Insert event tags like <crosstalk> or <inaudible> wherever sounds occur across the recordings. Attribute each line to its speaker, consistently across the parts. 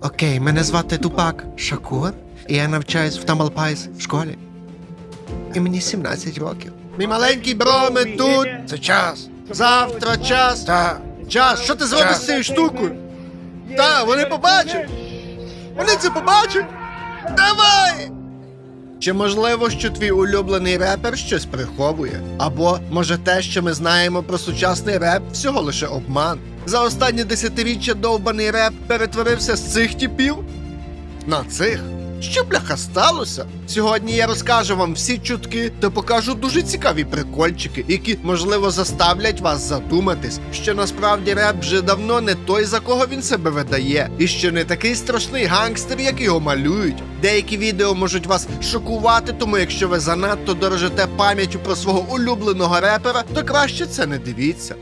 Speaker 1: Окей, мене звати Тупак Шакур, і я навчаюсь в Тамалпайс в школі. І мені 17 років. Мій маленький бро, ми тут. Це час. Завтра час. Та. Час. Що ти зробиш з цією штукою? Та, вони побачать. Вони це побачать. Давай! Чи можливо, що твій улюблений репер щось приховує? Або може те, що ми знаємо про сучасний реп, всього лише обман? За останні десятиріччя довбаний реп перетворився з цих типів на цих. Що бляха сталося? Сьогодні я розкажу вам всі чутки та покажу дуже цікаві прикольчики, які можливо заставлять вас задуматись, що насправді реп вже давно не той, за кого він себе видає, і що не такий страшний гангстер, як його малюють. Деякі відео можуть вас шокувати, тому якщо ви занадто дорожите пам'яттю про свого улюбленого репера, то краще це не дивіться.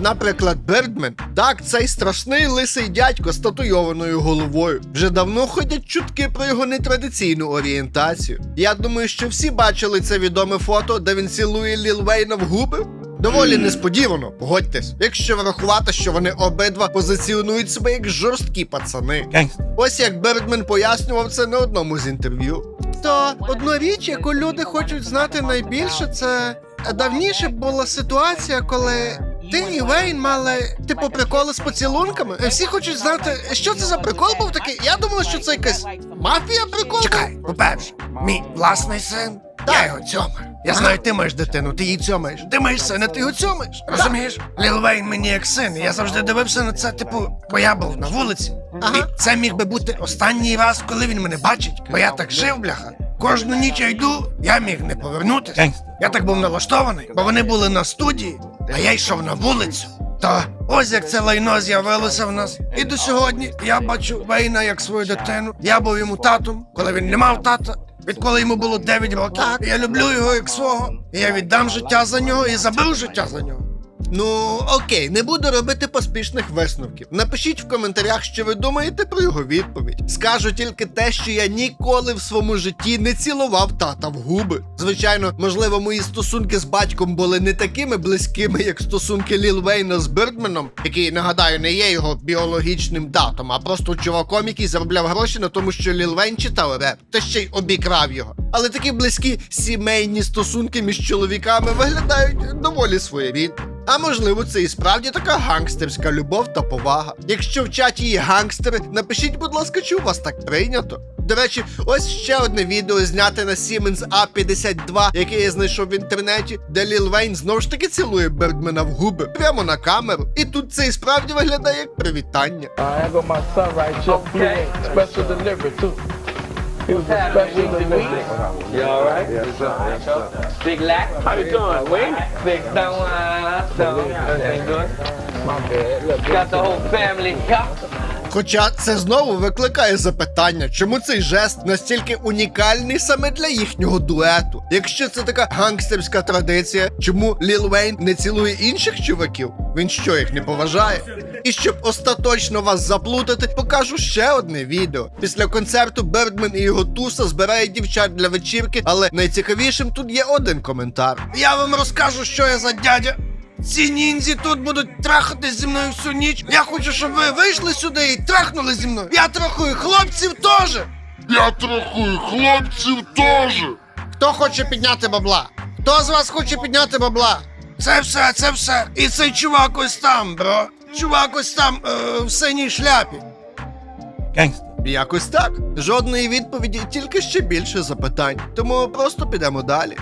Speaker 1: Наприклад, Бердмен. Так, цей страшний лисий дядько з татуйованою головою. Вже давно ходять чутки про його нетрадиційну орієнтацію. Я думаю, що всі бачили це відоме фото, де він цілує Ліл Вейна в губи. Доволі несподівано, погодьтесь, якщо врахувати, що вони обидва позиціонують себе як жорсткі пацани. Ось як Бердмен пояснював це на одному з інтерв'ю. То одну річ, яку люди хочуть знати найбільше, це давніше була ситуація, коли ти і Вейн мали типу приколи з поцілунками. Всі хочуть знати, що це за прикол був такий. Я думала, що це якась мафія прикол.
Speaker 2: Чекай, по-перше, мій власний син, я його цьомаю.
Speaker 1: Я знаю, ти маєш дитину, ти її цьомаєш.
Speaker 2: Ти маєш сина, ти його цьомаєш. Розумієш? Ліл Вейн мені як син. і Я завжди дивився на це, типу, бо я був на вулиці.
Speaker 1: Ага.
Speaker 2: І це міг би бути останній раз, коли він мене бачить, бо я так жив, бляха. Кожну ніч я йду, я міг не повернутися. Я так був налаштований, бо вони були на студії, а я йшов на вулицю. Та ось як це лайно з'явилося в нас. І до сьогодні я бачу Вейна як свою дитину. Я був йому татом, коли він не мав тата. Відколи йому було 9 років.
Speaker 1: Так.
Speaker 2: Я люблю його як свого. І я віддам життя за нього і забив життя за нього.
Speaker 1: Ну окей, не буду робити поспішних висновків. Напишіть в коментарях, що ви думаєте про його відповідь. Скажу тільки те, що я ніколи в своєму житті не цілував тата в губи. Звичайно, можливо, мої стосунки з батьком були не такими близькими, як стосунки Ліл Вейна з Бердменом, який нагадаю не є його біологічним татом, а просто чуваком, який заробляв гроші на тому, що Ліл Вейн читав реп, та ще й обікрав його. Але такі близькі сімейні стосунки між чоловіками виглядають доволі своєрідно. А можливо, це і справді така гангстерська любов та повага. Якщо в чаті є гангстери, напишіть, будь ласка, чи у вас так прийнято. До речі, ось ще одне відео зняте на Siemens A52, яке я знайшов в інтернеті, де Ліл Вейн знову ж таки цілує Бердмена в губи прямо на камеру. І тут це і справді виглядає як привітання.
Speaker 3: I got my son right here.
Speaker 4: Okay.
Speaker 3: Special delivery too. He was a special.
Speaker 4: You all right? Yes, sir. Big Lack. How you doing, Wayne? Big. Uh, Everything good? Got the whole family here.
Speaker 1: Хоча це знову викликає запитання, чому цей жест настільки унікальний саме для їхнього дуету. Якщо це така гангстерська традиція, чому Ліл Вейн не цілує інших чуваків? Він що їх не поважає? І щоб остаточно вас заплутати, покажу ще одне відео. Після концерту Бердмен і його туса збирають дівчат для вечірки, але найцікавішим тут є один коментар.
Speaker 2: Я вам розкажу, що я за дядя. Ці ніндзі тут будуть трахатись зі мною всю ніч. Я хочу, щоб ви вийшли сюди і трахнули зі мною. Я трахую хлопців теж.
Speaker 5: Я трахую хлопців теж.
Speaker 1: Хто хоче підняти бабла? Хто з вас хоче підняти бабла?
Speaker 2: Це все, це все. І цей чувак ось там, бро. Чувак ось там е, в синій шляпі.
Speaker 1: Якось так. Жодної відповіді, тільки ще більше запитань. Тому просто підемо далі.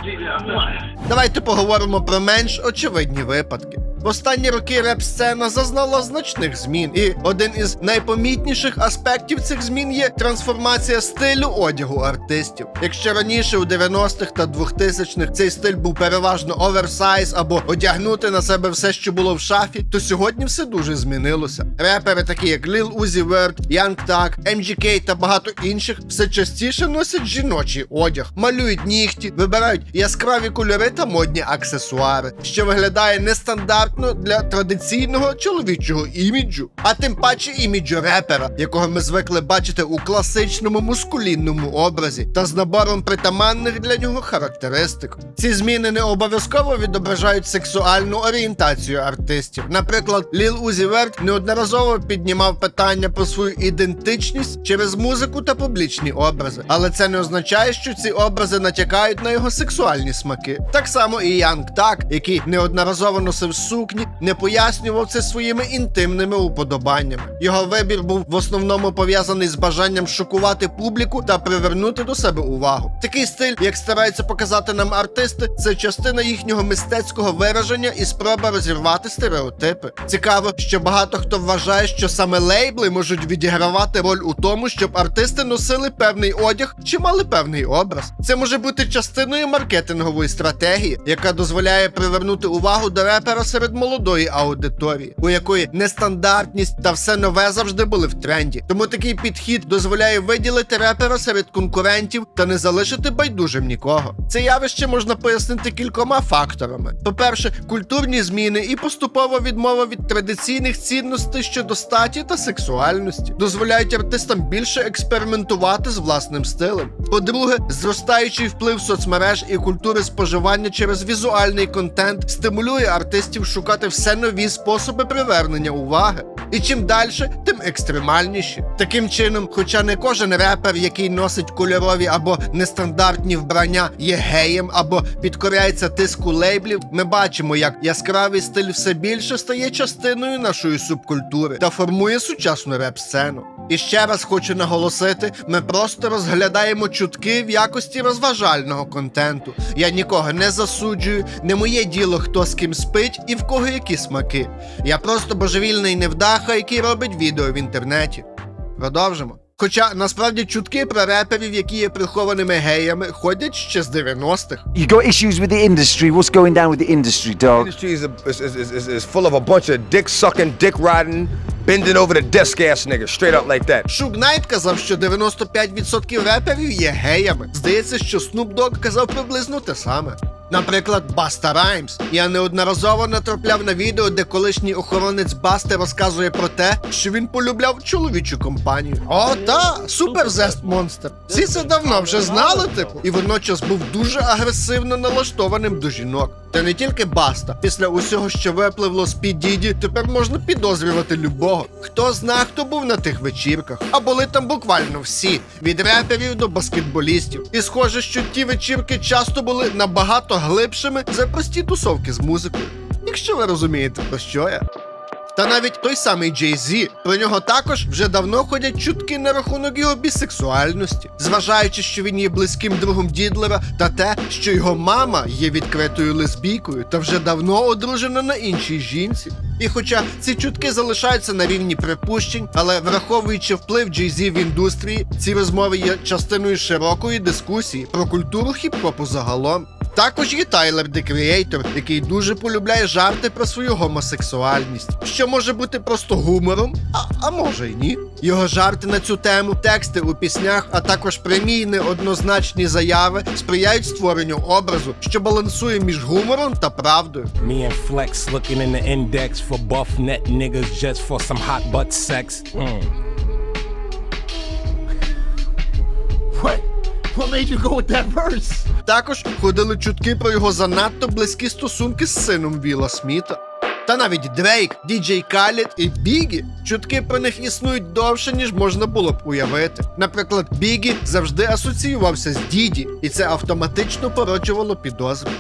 Speaker 1: Давайте поговоримо про менш очевидні випадки. В останні роки реп-сцена зазнала значних змін, і один із найпомітніших аспектів цих змін є трансформація стилю одягу артистів. Якщо раніше у 90-х та 2000-х цей стиль був переважно оверсайз або одягнути на себе все, що було в шафі, то сьогодні все дуже змінилося. Репери, такі як Lil Uzi Vert, Young Thug, MGK та багато інших, все частіше носять жіночий одяг, малюють нігті, вибирають яскраві кольори та модні аксесуари, що виглядає нестандартно нестандартно для традиційного чоловічого іміджу, а тим паче іміджу репера, якого ми звикли бачити у класичному мускулінному образі та з набором притаманних для нього характеристик. Ці зміни не обов'язково відображають сексуальну орієнтацію артистів. Наприклад, Ліл Узі Верт неодноразово піднімав питання про свою ідентичність через музику та публічні образи, але це не означає, що ці образи натякають на його сексуальні смаки. Так само і Янг Так, який неодноразово носив сукні, не пояснював це своїми інтимними уподобаннями. Його вибір був в основному пов'язаний з бажанням шокувати публіку та привернути до себе увагу. Такий стиль, як стараються показати нам артисти, це частина їхнього мистецького вираження і спроба розірвати стереотипи. Цікаво, що багато хто вважає, що саме лейбли можуть відігравати роль у тому, щоб артисти носили певний одяг чи мали певний образ. Це може бути частиною маркетингової стратегії, яка дозволяє привернути увагу до репера серед молодої аудиторії, у якої нестандартність та все нове завжди були в тренді. Тому такий підхід дозволяє виділити репера серед конкурентів та не залишити байдужим нікого. Це явище можна пояснити кількома факторами: по-перше, культурні зміни і поступова відмова від традиційних цінностей щодо статі та сексуальності дозволяють артистам більше експериментувати з власним стилем. По-друге, зростаючий вплив соцмереж і культури споживання через візуальний контент стимулює артистів шукати все нові способи привернення уваги. І чим далі, тим екстремальніші. Таким чином, хоча не кожен репер, який носить кольорові або нестандартні вбрання, є геєм або підкоряється тиску лейблів, ми бачимо, як яскравий стиль все більше стає частиною нашої субкультури та формує сучасну реп-сцену. І ще раз хочу наголосити: ми просто розглядаємо чутки в якості розважального контенту. Я нікого не засуджую, не моє діло, хто з ким спить і в кого які смаки. Я просто божевільний невдаха, який робить відео в інтернеті. Продовжимо. Хоча насправді чутки про реперів, які є прихованими геями, ходять ще з 90-х.
Speaker 6: You got issues with the industry. What's going down with the industry, dog?
Speaker 7: industry is, a, is, is, is, is full of a bunch of dick sucking, dick riding, bending over the desk ass niggas, straight up like that.
Speaker 1: Шук Найт казав, що 95% реперів є геями. Здається, що Snoop Dogg казав приблизно те саме. Наприклад, Баста Раймс. Я неодноразово натрапляв на відео, де колишній охоронець Басти розказує про те, що він полюбляв чоловічу компанію. О, та, супер зест монстр. Всі це давно вже знали, типу, і водночас був дуже агресивно налаштованим до жінок. Та не тільки Баста. Після усього, що випливло з під діді, тепер можна підозрювати любого. Хто зна, хто був на тих вечірках. А були там буквально всі: від реперів до баскетболістів. І схоже, що ті вечірки часто були набагато глибшими за прості тусовки з музикою. Якщо ви розумієте, про що я. Та навіть той самий Джей Зі, про нього також вже давно ходять чутки на рахунок його бісексуальності, зважаючи, що він є близьким другом Дідлера, та те, що його мама є відкритою лесбійкою та вже давно одружена на іншій жінці. І хоча ці чутки залишаються на рівні припущень, але враховуючи вплив Джей Зі в індустрії, ці розмови є частиною широкої дискусії про культуру хіп-хопу загалом. Також є Тайлер The Creator, який дуже полюбляє жарти про свою гомосексуальність, що може бути просто гумором, а, а може й ні. Його жарти на цю тему, тексти у піснях, а також прямі й неоднозначні заяви сприяють створенню образу, що балансує між гумором та правдою.
Speaker 8: Me and Flex looking in the index for buff net niggas just for some hot butt sex. Mm. <laughs>
Speaker 3: What made you go with that verse?
Speaker 1: Також ходили чутки про його занадто близькі стосунки з сином Віла Сміта. Та навіть Дрейк, Діджей Каліт і Бігі. Чутки про них існують довше, ніж можна було б уявити. Наприклад, Бігі завжди асоціювався з Діді, і це автоматично породжувало підозри.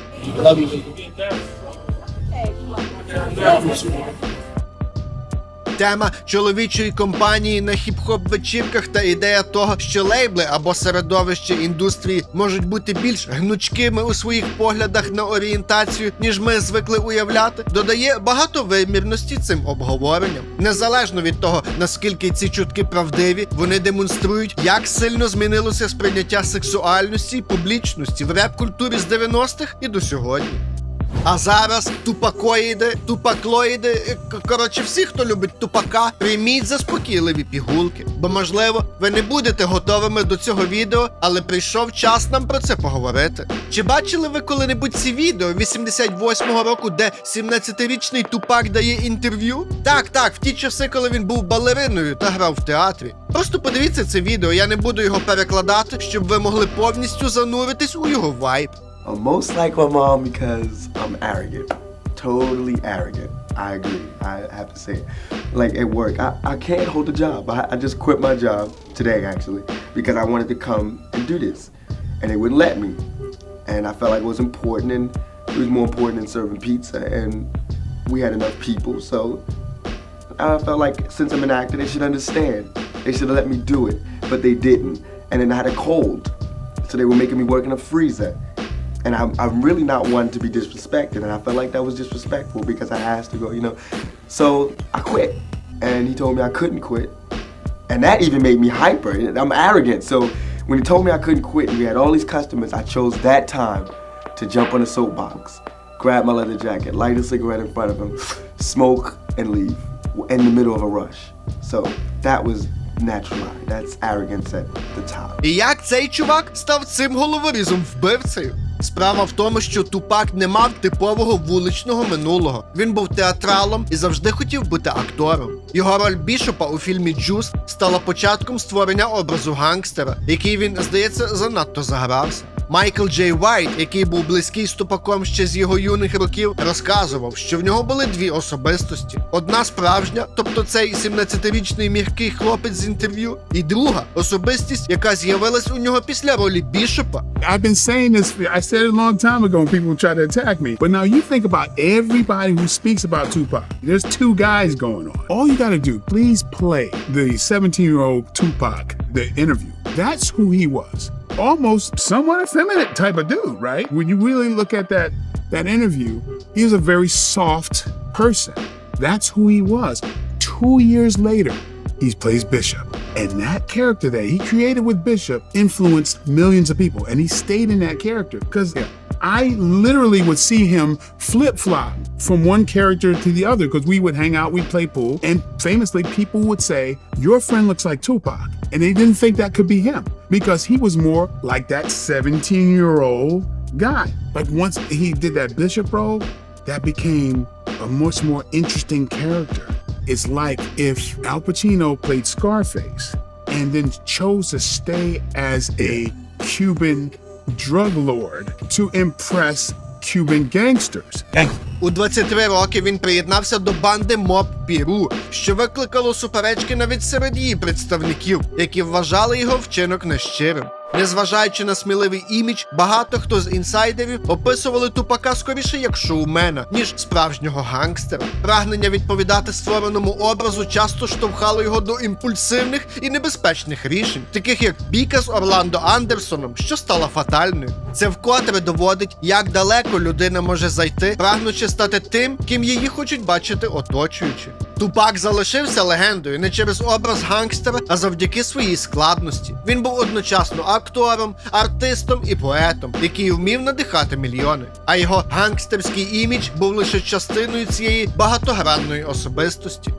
Speaker 1: Тема чоловічої компанії на хіп-хоп вечірках та ідея того, що лейбли або середовище індустрії можуть бути більш гнучкими у своїх поглядах на орієнтацію, ніж ми звикли уявляти, додає багатовимірності цим обговоренням. Незалежно від того, наскільки ці чутки правдиві, вони демонструють, як сильно змінилося сприйняття сексуальності і публічності в реп-культурі з 90-х і до сьогодні. А зараз тупакоїди, тупаклоїди, е, коротше, всі, хто любить тупака, прийміть заспокійливі пігулки. Бо, можливо, ви не будете готовими до цього відео, але прийшов час нам про це поговорити. Чи бачили ви коли-небудь ці відео 88-го року, де 17-річний тупак дає інтерв'ю? Так, так, в ті часи, коли він був балериною та грав в театрі. Просто подивіться це відео, я не буду його перекладати, щоб ви могли повністю зануритись у його вайб.
Speaker 9: I'm most like my mom because I'm arrogant. Totally arrogant. I agree. I have to say. Like at work, I, I can't hold a job. I, I just quit my job today actually because I wanted to come and do this. And they wouldn't let me. And I felt like it was important and it was more important than serving pizza and we had enough people, so I felt like since I'm an actor, they should understand. They should have let me do it, but they didn't. And then I had a cold, so they were making me work in a freezer And I'm, I'm really not one to be disrespected, and I felt like that was disrespectful because I asked to go, you know. So I quit, and he told me I couldn't quit, and that even made me hyper. I'm arrogant, so when he told me I couldn't quit, and we had all these customers, I chose that time to jump on a soapbox, grab my leather jacket, light a cigarette in front of him, smoke, and leave in the middle of a rush. So that was natural. That's arrogance at the top.
Speaker 1: І як цей чувак став цим головорізом вбивцею? Справа в тому, що Тупак не мав типового вуличного минулого. Він був театралом і завжди хотів бути актором. Його роль бішопа у фільмі Джус стала початком створення образу гангстера, який він, здається, занадто загрався. Майкл Джей Вайт, який був близький з тупаком ще з його юних років, розказував, що в нього були дві особистості: одна справжня, тобто цей 17-річний м'який хлопець з інтерв'ю, і друга особистість, яка з'явилась у нього після ролі бішопа.
Speaker 10: Who speaks about Tupac. There's two guys going on. All you got to do, please play the 17 year old Tupac, the interview. That's who he was. Almost somewhat effeminate type of dude, right? When you really look at that that interview, he was a very soft person. That's who he was. Two years later, he plays Bishop. And that character that he created with Bishop influenced millions of people. And he stayed in that character because I literally would see him flip flop from one character to the other because we would hang out, we'd play pool. And famously, people would say, Your friend looks like Tupac. And they didn't think that could be him because he was more like that 17 year old guy. Like once he did that Bishop role, that became a much more interesting character. It's like if Al Pacino played Scarface and then chose to stay as a Cuban drug lord to impress Cuban gangsters.
Speaker 1: У 23 роки він приєднався до банди Моб Піру, що викликало суперечки навіть серед її представників, які вважали його вчинок нещирим. Незважаючи на сміливий імідж, багато хто з інсайдерів описували тупака скоріше як шоумена, ніж справжнього гангстера. Прагнення відповідати створеному образу часто штовхало його до імпульсивних і небезпечних рішень, таких як бійка з Орландо Андерсоном, що стала фатальною. Це вкотре доводить, як далеко людина може зайти, прагнучи стати тим, ким її хочуть бачити оточуючі. Тупак залишився легендою не через образ гангстера, а завдяки своїй складності. Він був одночасно актором, артистом і поетом, який вмів надихати мільйони. А його гангстерський імідж був лише частиною цієї багатогранної особистості.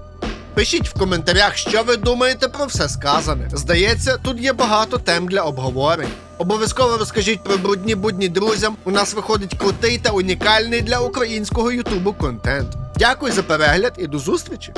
Speaker 1: Пишіть в коментарях, що ви думаєте про все сказане. Здається, тут є багато тем для обговорень. Обов'язково розкажіть про брудні будні друзям. У нас виходить крутий та унікальний для українського ютубу контент. Дякую за перегляд і до зустрічі!